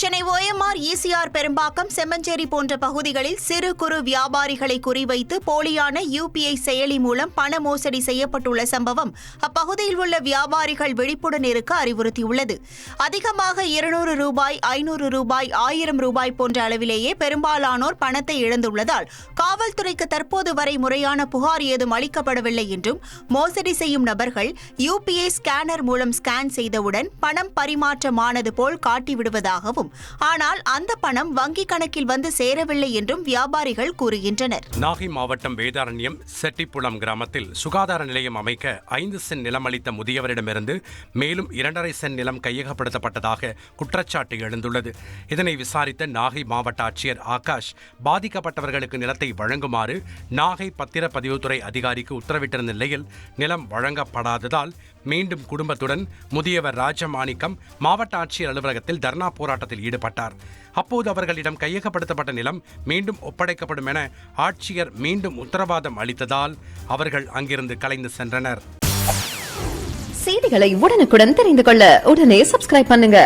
Chennai OMR ECR Perumbakkam Semmancheri போன்ற பகுதிகளில் சிறு குறு வியாபாரிகளை குறிவைத்து போலியான யுபிஐ செயலி மூலம் பண மோசடி செய்யப்பட்டுள்ள சம்பவம் அப்பகுதியில் உள்ள வியாபாரிகள் விழிப்புடன் இருக்க அறிவுறுத்தியுள்ளது. அதிகமாக இருநூறு ரூபாய் ஐநூறு ரூபாய் ஆயிரம் ரூபாய் போன்ற அளவிலேயே பெரும்பாலானோர் பணத்தை இழந்துள்ளதால் காவல்துறைக்கு தற்போது வரை முறையான புகார் ஏதும் அளிக்கப்படவில்லை என்றும் மோசடி செய்யும் நபர்கள் யுபிஐ ஸ்கேனர் மூலம் ஸ்கேன் செய்தவுடன் பணம் பரிமாற்றமானது போல் காட்டிவிடுவதாகவும் ஆனால் அந்த பணம் வங்கிக் கணக்கில் வந்து சேரவில்லை என்றும் வியாபாரிகள் கூறுகின்றனர். நாகை மாவட்டம் வேதாரண்யம் செட்டிப்புளம் கிராமத்தில் சுகாதார நிலையம் அமைக்க ஐந்து சென் நிலம் அளித்த முதியவரிடமிருந்து மேலும் இரண்டரை சென் நிலம் கையகப்படுத்தப்பட்டதாக குற்றச்சாட்டு எழுந்துள்ளது. இதனை விசாரித்த நாகை மாவட்ட ஆட்சியர் ஆகாஷ் பாதிக்கப்பட்டவர்களுக்கு நிலத்தை வழங்குமாறு நாகை பத்திரப்பதிவுத்துறை அதிகாரிக்கு உத்தரவிட்டிருந்த நிலையில் நிலம் வழங்கப்படாததால் மீண்டும் குடும்பத்துடன் முதியவர் ராஜமாணிக்கம் மாவட்ட ஆட்சியர் அலுவலகத்தில் தர்ணா போராட்டத்தில் ஈடுபட்டார். அப்போது அவர்களிடம் கையகப்படுத்தப்பட்ட நிலம் மீண்டும் ஒப்படைக்கப்படும் என ஆட்சியர் மீண்டும் உத்தரவாதம் அளித்ததால் அவர்கள் அங்கிருந்து கலைந்து சென்றனர். செய்திகளை உடனுக்குடன் தெரிந்து கொள்ள உடனே சப்ஸ்கிரைப் பண்ணுங்க.